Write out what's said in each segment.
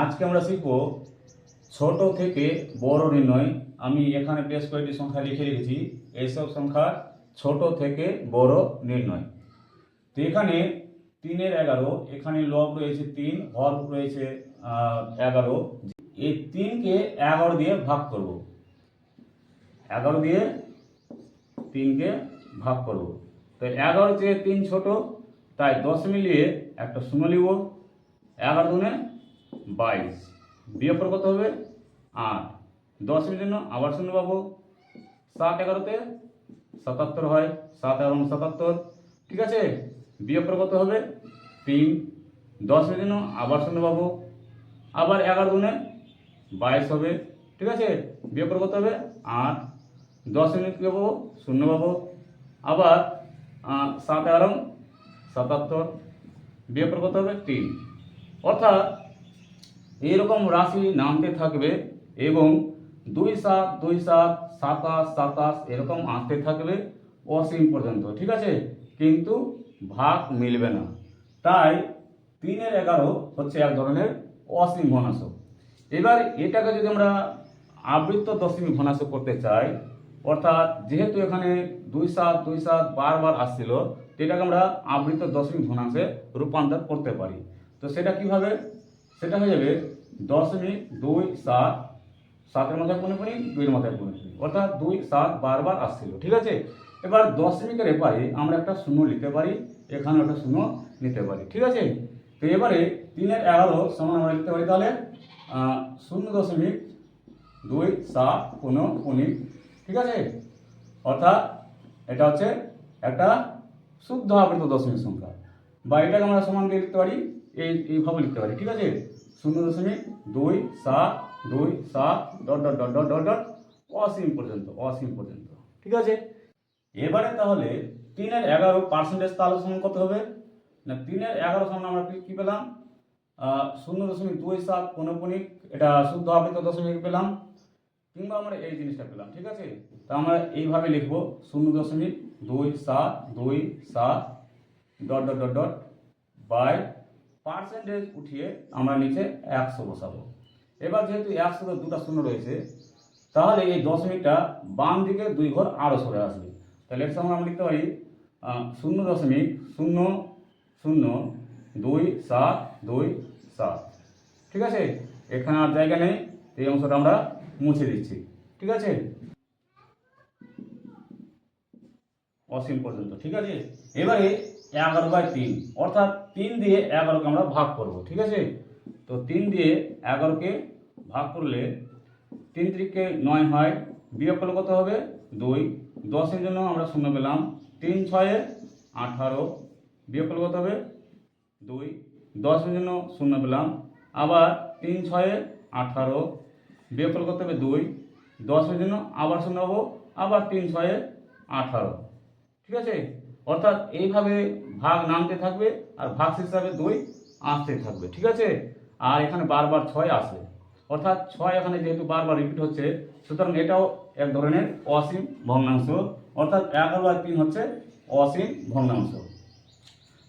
আজকে আমরা শিখব ছোট থেকে বড় নির্ণয়। আমি এখানে বেশ কয়েকটি সংখ্যা লিখে রেখেছি। এইসব সংখ্যা ছোট থেকে বড় নির্ণয়। তো এখানে তিনের এগারো, এখানে লব রয়েছে তিন হর রয়েছে এগারো। এই তিনকে এগারো দিয়ে ভাগ করব। এগারো দিয়ে তিনকে ভাগ করব। তো এগারো চেয়ে তিন ছোট, তাই দশ মিলিয়ে একটা শূন্য লিব এগারো দুনে বাইশ। বিয়োগ করে কত হবে? আট। দশ মিনিট জন্য আবার শূন্য পাবো। সাত এগারোতে সাতাত্তর হয়। সাত এগারো সাতাত্তর। ঠিক আছে? বিয়োগ করে কত হবে? তিন। দশ মিনিট জন্য আবার শূন্য পাবো। আবার এগারো দুনে বাইশ হবে। ঠিক আছে? বিয়োগ করে কত হবে? আট। দশ মিনিট কী পাবো? শূন্য পাবো। আবার সাত এগারো, সাতাত্তর। বিয়োগ করে কত হবে? তিন। অর্থাৎ এইরকম রাশি নামতে থাকবে এবং দুই সাত দুই সাত, সাতাশ সাতাশ এরকম আসতে থাকবে অসীম পর্যন্ত, ঠিক আছে? কিন্তু ভাগ মিলবে না। তাই তিনের এগারো হচ্ছে এক ধরনের অসীম ভনাংশ এবার এটাকে যদি আমরা আবৃত্ত দশমী ভনাংশ করতে চাই, অর্থাৎ যেহেতু এখানে দুই সাত দুই সাত বারবার আসছিল এটাকে আমরা আবৃত্ত দশমী ভনাংশে রূপান্তর করতে পারি। তো সেটা কীভাবে? সেটা হয়ে যাবে দশমিক দুই সাত, সাতের মাথায় পনেরো পনি দুইয়ের মাথায় পনেরো পনি অর্থাৎ দুই, সাত বারবার আসছিল, ঠিক আছে? এবার দশমিকের এপারে আমরা একটা শূন্য নিতে পারি এখানে একটা শূন্য নিতে পারি, ঠিক আছে? তো এবারে তিনের এগারো সমান আমরা লিখতে পারি তাহলে শূন্য দশমিক দুই সাত পনেরো পনি ঠিক আছে? অর্থাৎ এটা হচ্ছে একটা শুদ্ধ আবৃত দশমিক সংখ্যা। বা এটাকে আমরা সমান দিয়ে লিখতে পারি, এই, এইভাবে লিখতে পারি, ঠিক আছে? শূন্য দশমিক দুই সাত দুই সাত dot dot dot dot dot dot অসীম পর্যন্ত অসীম পর্যন্ত। ঠিক আছে? এবারে তাহলে তিনের এগারো পার্সেন্টেজ তাহলে সমান কত হবে? না, তিনের এগারো সমান আমরা কি- পেলাম? শূন্য দশমিক দুই সাত পৌনপনিক এটা শুদ্ধ আবৃত দশমিক পেলাম। কিংবা আমরা এই জিনিসটা পেলাম, ঠিক আছে? তা আমরা এইভাবে লিখব, শূন্য দশমিক দুই সাত দুই সাত dot dot dot dot by percentage উঠিয়ে আমরা নিচে একশো বসাবো। এবার যেহেতু একশোতে দুটা শূন্য রয়েছে, তাহলে এই দশমিকটা বাম দিকে দুই ঘর আরও সরে আসবে। তাহলে এর সঙ্গে আমরা লিখতে পারি শূন্য দশমিক শূন্য শূন্য দুই সাত দুই সাত। ঠিক আছে? এখানে আর জায়গা নেই, এই অংশটা আমরা মুছে দিচ্ছি। ঠিক আছে? অসীম পর্যন্ত, ঠিক আছে? এবারে এগারো বাই তিন, অর্থাৎ তিন দিয়ে এগারোকে আমরা ভাগ করব, ঠিক আছে? তো তিন দিয়ে এগারোকে ভাগ করলে তিন তিরিকে নয় হয়, বিয়োগ করলে কত হবে? দুই। দশের জন্য আমরা শূন্য পেলাম তিন ছয়ে আঠারো, বিয়োগ করলে কত হবে? দুই। দশের জন্য শূন্য পেলাম, আবার তিন ছয়ে আঠারো, বিয়োগ করলে কত হবে? দুই। দশের জন্য আবার শূন্য হব, আবার তিন ছয়ে আঠারো। ঠিক আছে? অর্থাৎ এইভাবে ভাগ নামতে থাকবে আর ভাগ হিসাবে দুই আসতে থাকবে, ঠিক আছে? আর এখানে বারবার ছয় আসবে। অর্থাৎ ছয় এখানে যেহেতু বারবার রিপিট হচ্ছে, সুতরাং এটাও এক ধরনের অসীম ভগ্নাংশ। অর্থাৎ এগারো আর তিন হচ্ছে অসীম ভগ্নাংশ।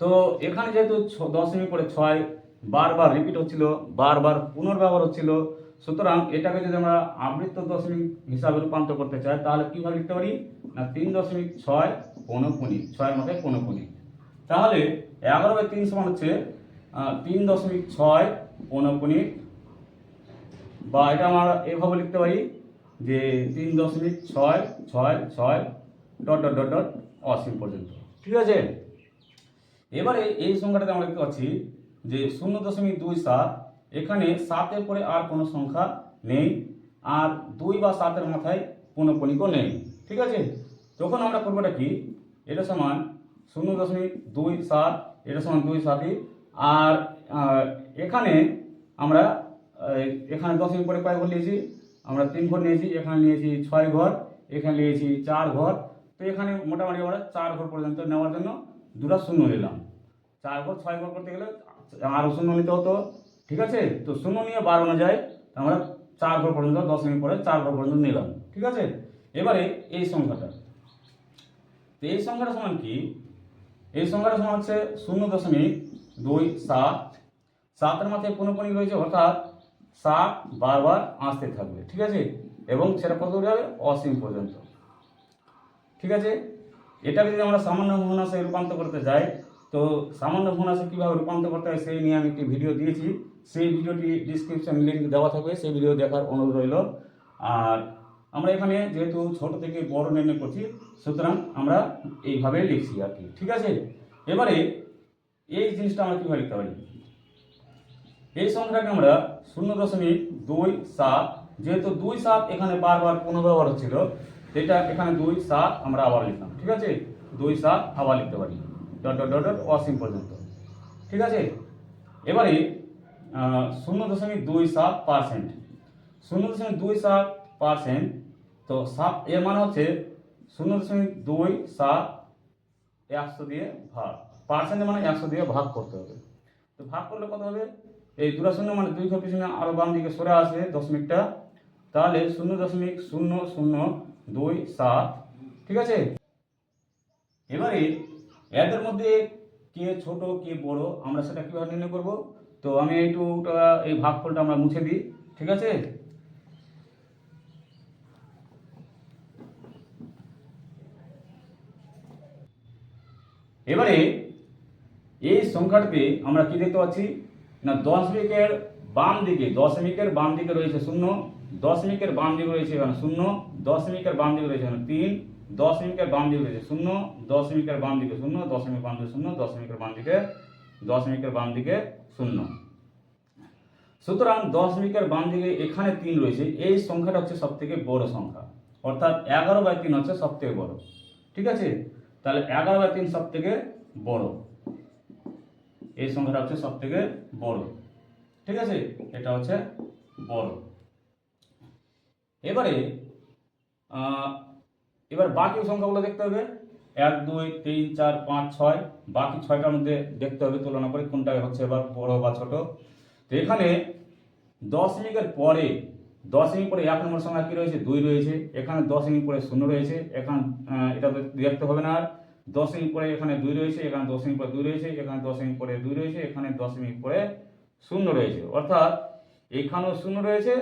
তো এখানে যেহেতু দশমিক করে ছয়, বারবার রিপিট হচ্ছিল, বারবার পুনর্ব্যবহার হচ্ছিল সুতরাং এটাকে যদি আমরা আবৃত্ত দশমিক হিসাবে রূপান্তর করতে চাই, তাহলে কীভাবে লিখতে পারি? না, তিন দশমিক ছয় পৌনপুনি ছয়ের মাথায় পৌনপুনি তাহলে এগারো বাই তিন সমান হচ্ছে তিন দশমিক ছয় পৌনপুনি বা এটা আমরা এভাবে লিখতে পারি যে তিন দশমিক ছয় ছয় ছয় ডট ডট ডট ডট অসীম পর্যন্ত। ঠিক আছে? এবারে এই সংখ্যাটাতে আমরা দেখতে পাচ্ছি যে শূন্য দশমিক দুই সাত এখানে সাতের পরে আর কোনো সংখ্যা নেই, আর দুই বা সাতের মাথায় পুনঃপনিকও নেই, ঠিক আছে? তখন আমরা করবোটা কি? এটা সমান শূন্য দশমিক দুই সাত, এটা সমান দুই সাতই, আর এখানে আমরা এখানে দশমিক পরে কয় ঘর নিয়েছি? আমরা তিন ঘর নিয়েছি, এখানে নিয়েছি ছয় ঘর, এখানে নিয়েছি চার ঘর। তো এখানে মোটামুটি আমরা চার ঘর পর্যন্ত নেওয়ার জন্য দুটা শূন্য নিলাম। চার ঘর, ছয় ঘর করতে গেলে আরও শূন্য নিতে হতো। ঠিক আছে? তো শূন্য নিয়ে বার অনুযায়ী আমরা চার ঘর পর্যন্ত, দশ মিনিট পরে চার ঘর পর্যন্ত নিলাম। ঠিক আছে? এবারে এই সংখ্যাটা। তো এই সংখ্যাটা সমান কি? এই সংখ্যাটা সমান হচ্ছে শূন্য দশমিক দুই সাত। সাতের মাথায় পুনঃপুনি রয়েছে, অর্থাৎ সাত বারবার আসতে থাকবে, ঠিক আছে? এবং সেটা কত হবে অসীম পর্যন্ত। ঠিক আছে? এটাকে যদি আমরা সামান্য ভগ্নাংশে রূপান্তর করতে যাই, তো সামান্য ভগ্নাংশে কীভাবে রূপান্তর করতে হয়, সেই নিয়ে আমি একটি ভিডিও দিয়েছি। সেই ভিডিওটি ডিসক্রিপশন লিঙ্ক দেওয়া থাকবে, সেই ভিডিও দেখার অনুরোধ রইল। আর আমরা এখানে যেহেতু ছোট থেকে বড় নির্ণয় করছি, সুতরাং আমরা এইভাবে লিখছি আর কি, ঠিক আছে? এবারে এই জিনিসটা আমরা কীভাবে লিখতে পারি? এই সংখ্যাটাকে আমরা শূন্য দশমিক দুই সাত, যেহেতু দুই সাত এখানে বারবার পুনর্ব্যবহার হচ্ছিল এটা এখানে দুই সাত আমরা আবার লিখলাম, ঠিক আছে? দুই সাত আবার লিখতে পারি। ডট ডট ডট ডট, অসীম পর্যন্ত, ঠিক আছে? এবারে শূন্য দশমিক দুই সাত পার্সেন্ট। শূন্য দশমিক দুই সাত পার্সেন্ট, তো সাত এর মানে হচ্ছে শূন্য দশমিক দুই সাত একশো দিয়ে ভাগ। পার্সেন্টের মানে একশো দিয়ে ভাগ করতে হবে। তো ভাগ করলে কত হবে? এই দুটা শূন্য মানে দুই ঘর পিছনে আরও বাম দিকে সরে আসবে দশমিকটা, তাহলে শূন্য দশমিক শূন্য শূন্য দুই সাত। ঠিক আছে? এবারে এদের মধ্যে কে ছোট, কে বড়, আমরা সেটা কীভাবে নির্ণয় করব? তো আমি এইটুটা এই ভাগফলটা আমরা মুছে দিই, ঠিক আছে? এবারে এই সংখ্যাটিতে আমরা কি দেখতে পাচ্ছি? না দশমিকের বাম দিকে দশমিকের বাম দিকে রয়েছে শূন্য দশমিকের বাম দিকে রয়েছে এখানে শূন্য দশমিকের বাম দিকে রয়েছে এখানে তিন দশমিকের বাম দিকে রয়েছে শূন্য দশমিকের বাম দিকে শূন্য দশমিক বাম দিকে শূন্য দশমিকের বাম দিকে দশমিকের বাম দিকে শূন্য। সুতরাং দশমিকের বাম দিকে এখানে তিন রয়েছে, এই সংখ্যাটা হচ্ছে সবথেকে বড় সংখ্যা। অর্থাৎ এগারো বাই তিন হচ্ছে সবথেকে বড়। ঠিক আছে? তাহলে এগারো বাই তিন সব থেকে বড়। এই সংখ্যাটা হচ্ছে সব থেকে বড়। ঠিক আছে? এটা হচ্ছে বড়। এবারে এবার বাকি সংখ্যাগুলো দেখতে হবে। এক, দুই, তিন, চার, পাঁচ, ছয়। বাকি ছয়টার মধ্যে দেখতে হবে, তুলনা করে কোনটা হচ্ছে এবার বড় বা ছোট। তো এখানে দশমিকের পরে দশমিক পরে এক নম্বর সংখ্যা কি রয়েছে? দুই রয়েছে। এখানে দশমিক পরে শূন্য রয়েছে। এখানে এটা দেখতে হবে না আর। দশমিক পরে এখানে দুই রয়েছে, এখানে দশমিক পরে দুই রয়েছে, এখানে দশমিক পরে দুই রয়েছে, এখানে দশমিক পরে শূন্য রয়েছে। অর্থাৎ এখানেও শূন্য রয়েছে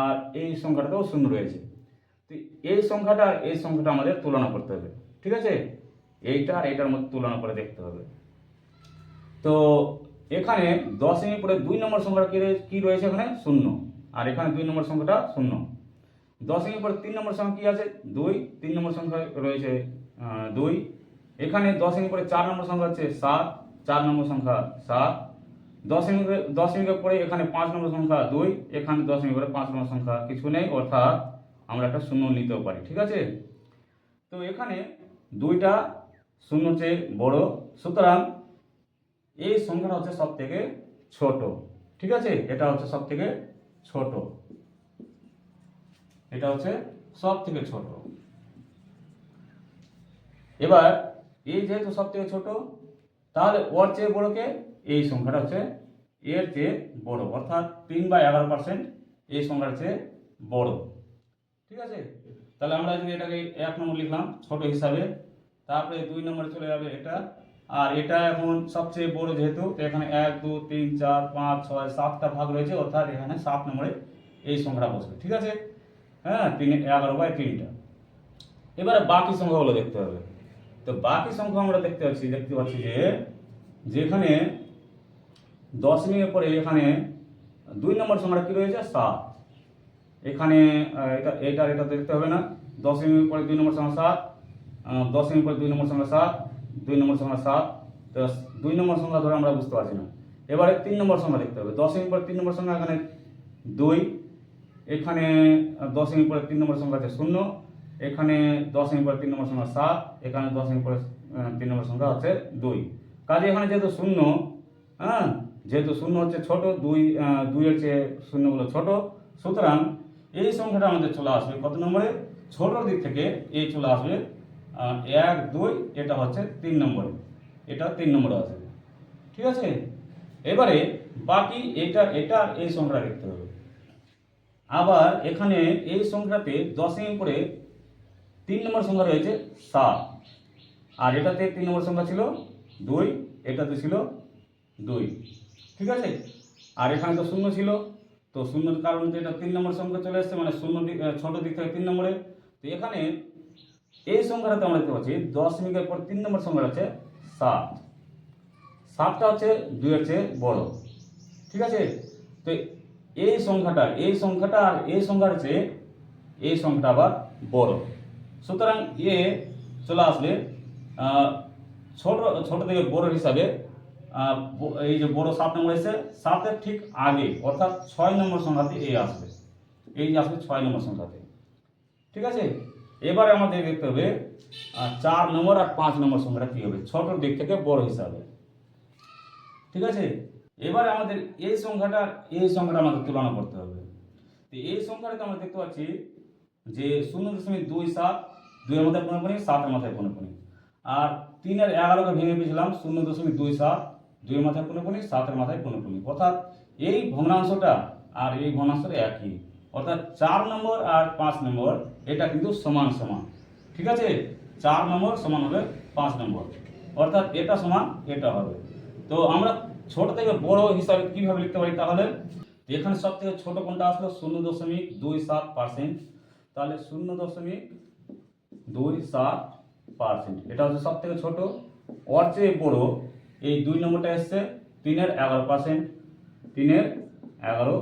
আর এই সংখ্যাটাতেও শূন্য রয়েছে। তো এই সংখ্যাটা এই সংখ্যাটা আমাদের তুলনা করতে হবে। ঠিক আছে? এইটা আর এইটার মধ্যে তুলনা করে দেখতে হবে। তো এখানে দশমিক পরে দুই নম্বর সংখ্যাটা কি কি রয়েছে এখানে? শূন্য। আর এখানে দুই নম্বর সংখ্যাটা শূন্য। দশমিক পরে তিন নম্বর সংখ্যা কি আছে? দুই। তিন নম্বর সংখ্যা রয়েছে দুই। এখানে দশমিক পরে চার নম্বর সংখ্যা হচ্ছে সাত। চার নম্বর সংখ্যা সাত। দশ শ্রেণির দশ দশমিকের পরে এখানে পাঁচ নম্বর সংখ্যা দুই। এখানে দশমিক পরে পাঁচ নম্বর সংখ্যা কিছু নেই, অর্থাৎ আমরা একটা শূন্য নিতেও পারি, ঠিক আছে? তো এখানে দুইটা শূন্য চেয়ে বড়। সুতরাং এই সংখ্যাটা হচ্ছে সব থেকে ছোট। ঠিক আছে? এটা হচ্ছে সব থেকে ছোট। এটা হচ্ছে সব থেকে ছোট। এবার এই যেহেতু সব থেকে ছোট, তাহলে ওর চেয়ে বড়কে এই সংখ্যাটা হচ্ছে এর চেয়ে বড়। অর্থাৎ তিন বা এগারো পার্সেন্ট এই সংখ্যার চেয়ে বড়। ঠিক আছে? তাহলে আমরা যদি এটাকে এক নম্বর লিখলাম, ছোট হিসাবে তারপরে দুই নম্বরে চলে যাবে এটা। আর এটা এখন সবচেয়ে বড় যেহেতু এখানে এক, দু, তিন, চার, পাঁচ, ছয়, সাতটা ভাগ রয়েছে, অর্থাৎ এখানে সাত নম্বরে এই সংখ্যাটা বসবে, ঠিক আছে? হ্যাঁ তিন, এগারো বাই তিনটা। এবারে বাকি সংখ্যাগুলো দেখতে হবে। তো বাকি সংখ্যা আমরা দেখতে পাচ্ছি দেখতে পাচ্ছি যে যেখানে দশমিকের পরে এখানে দুই নম্বর সংখ্যাটা কি রয়েছে? সাত। এখানে এটা এটা এটা দেখতে হবে না। দশমিকের পরে দুই নম্বর সংখ্যা সাত। আহ, দশমিকের পরে দুই নম্বর সংখ্যা সাত দুই নম্বর সংখ্যা সাত তো দুই নম্বর সংখ্যা ধরে আমরা বুঝতে পারছি না। এবারে তিন নম্বর সংখ্যা দেখতে হবে। দশমিক পরে তিন নম্বর সংখ্যা এখানে দুই এখানে দশ দশমিক পরে তিন নম্বর সংখ্যা আছে শূন্য এখানে দশমিক পরে তিন নম্বর সংখ্যা সাত এখানে দশমিক পরে তিন নম্বর সংখ্যা হচ্ছে দুই। কাজে এখানে যেহেতু শূন্য হ্যাঁ যেহেতু শূন্য হচ্ছে ছোট দুই দুইয়ের চেয়ে শূন্যগুলো ছোট সুতরাং এই সংখ্যাটা আমাদের চলে আসবে কত নম্বরে? ছোট দিক থেকে এই চলে আসবে আহ, এক দুই এটা হচ্ছে তিন নম্বরে। এটা তিন নম্বরে আছে। ঠিক আছে? এবারে বাকি এটা এটা এই সংখ্যাটা দেখতে হবে। আবার এখানে এই সংখ্যাতে দশমিক পরে তিন নম্বর সংখ্যা রয়েছে সাত। আর এটাতে তিন নম্বর সংখ্যা ছিল দুই এটাতে ছিল দুই। ঠিক আছে? আর এখানে তো শূন্য ছিল। তো শূন্যর কারণে এটা তিন নম্বর সংখ্যা চলে এসছে মানে শূন্য ছোট দিক থেকে তিন নম্বরে। তো এখানে এই সংখ্যাটাতে আমরা দেখতে পাচ্ছি দশমিকের পর তিন নম্বর সংখ্যাটা আছে সাত। সাতটা হচ্ছে দুইয়ের চেয়ে বড়। ঠিক আছে? তো এই সংখ্যাটা এই সংখ্যাটা আর এই সংখ্যার চেয়ে এই সংখ্যাটা আবার বড়। সুতরাং এ চলে আহ, ছোট ছোট থেকে বড় হিসাবে এই যে বড় সাত নম্বর এসে সাতের ঠিক আগে অর্থাৎ ছয় নম্বর সংখ্যাতে এই আসবে। এই আসবে ছয় নম্বর সংখ্যাতে। ঠিক আছে? এবারে আমাদের দেখতে হবে চার নম্বর আর পাঁচ নম্বর সংখ্যাটা কী হবে? ছোট দিক থেকে বড় হিসাবে। ঠিক আছে? এবারে আমাদের এই সংখ্যাটা এই সংখ্যাটা আমাদের তুলনা করতে হবে। তো এই সংখ্যাটাতে আমরা দেখতে পাচ্ছি যে শূন্য দশমিক দুই সাত, দুইয়ের মাথায় পনেরো সাতের মাথায় পনেরো আর তিনের এগারোকে ভেঙে পেয়েছিলাম, শূন্য দশমিক দুই সাত, দুইয়ের মাথায় পনেরো সাতের মাথায় পনেরো অর্থাৎ এই ভগ্নাংশটা আর এই ভগ্নাংশটা একই। অর্থাৎ চার নম্বর আর পাঁচ নম্বর, এটা কিন্তু সমান সমান। ঠিক আছে? চার নম্বর সমান হবে পাঁচ নম্বর। অর্থাৎ এটা সমান, এটা হবে। তো আমরা ছোট থেকে বড় হিসাবে কীভাবে লিখতে পারি তাহলে? এখানে সব থেকে ছোট কোনটা আসলো? শূন্য দশমিক দুই সাত পার্সেন্ট তাহলে শূন্য দশমিক দুই সাত পার্সেন্ট এটা হচ্ছে সব থেকে ছোট। ওর চেয়ে বড় এই দুই নম্বরটা এসছে তিনের এগারো পার্সেন্ট তিনের এগারো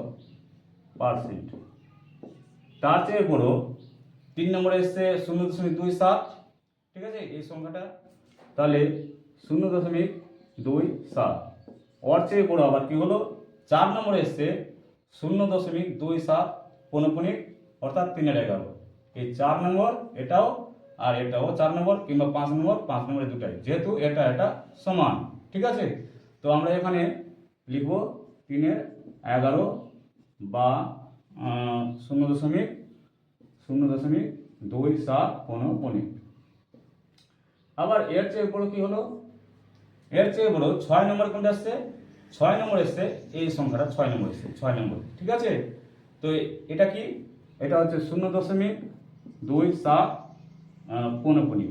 পার্সেন্ট তার চেয়ে বড় তিন নম্বরে এসছে শূন্য দশমিক দুই সাত। ঠিক আছে? এই সংখ্যাটা তাহলে শূন্য দশমিক দুই সাত। ওর চেয়ে বড় আবার কি হলো? চার নম্বরে এসছে শূন্য দশমিক দুই সাত পনপনিক, অর্থাৎ তিনের এগারো। এই চার নম্বর এটাও আর এটাও চার নম্বর কিংবা পাঁচ নম্বর, পাঁচ নম্বরে দুটাই। যেহেতু এটা এটা সমান, ঠিক আছে? তো আমরা এখানে লিখব তিনের এগারো বা শূন্য দশমিক শূন্য দশমিক দুই সাত পনেরো পনেরো আবার এর চেয়ে বড় কি হলো? এর চেয়ে বড় ছয় নম্বর কোনটা আসছে ছয় নম্বর এসছে, এই সংখ্যাটা ছয় নম্বর এসছে, ছয় নম্বর। ঠিক আছে? তো এটা কি? এটা হচ্ছে শূন্য দশমিক দুই সাত পনপনি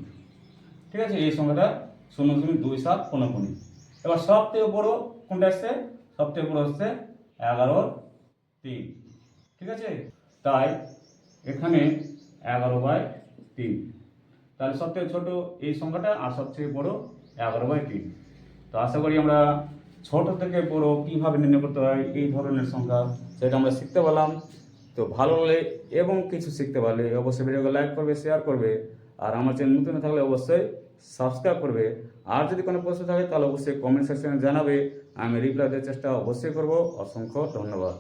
ঠিক আছে? এই সংখ্যাটা শূন্য দশমিক দুই সাত পনপনি এবার সব থেকে বড় কোনটা আসছে সব থেকে বড় হচ্ছে এগারোর তিন। ঠিক আছে? তাই এখানে এগারো বাই তিন। তাহলে সবথেকে ছোট এই সংখ্যাটা আর সবচেয়ে বড় এগারো বাই তিন। তো আশা করি আমরা ছোট থেকে বড় কীভাবে নির্ণয় করতে হয়, এই ধরনের সংখ্যা সেটা আমরা শিখতে পারলাম। তো ভালো লাগলে এবং কিছু শিখতে পারলে অবশ্যই ভিডিওকে লাইক করবে, শেয়ার করবে, আর আমার চ্যানেল নতুন থাকলে অবশ্যই সাবস্ক্রাইব করবে। আর যদি কোনো প্রশ্ন থাকে তাহলে অবশ্যই কমেন্ট সেকশনে জানাবে। আমি রিপ্লাই দেওয়ার চেষ্টা অবশ্যই করব। অসংখ্য ধন্যবাদ।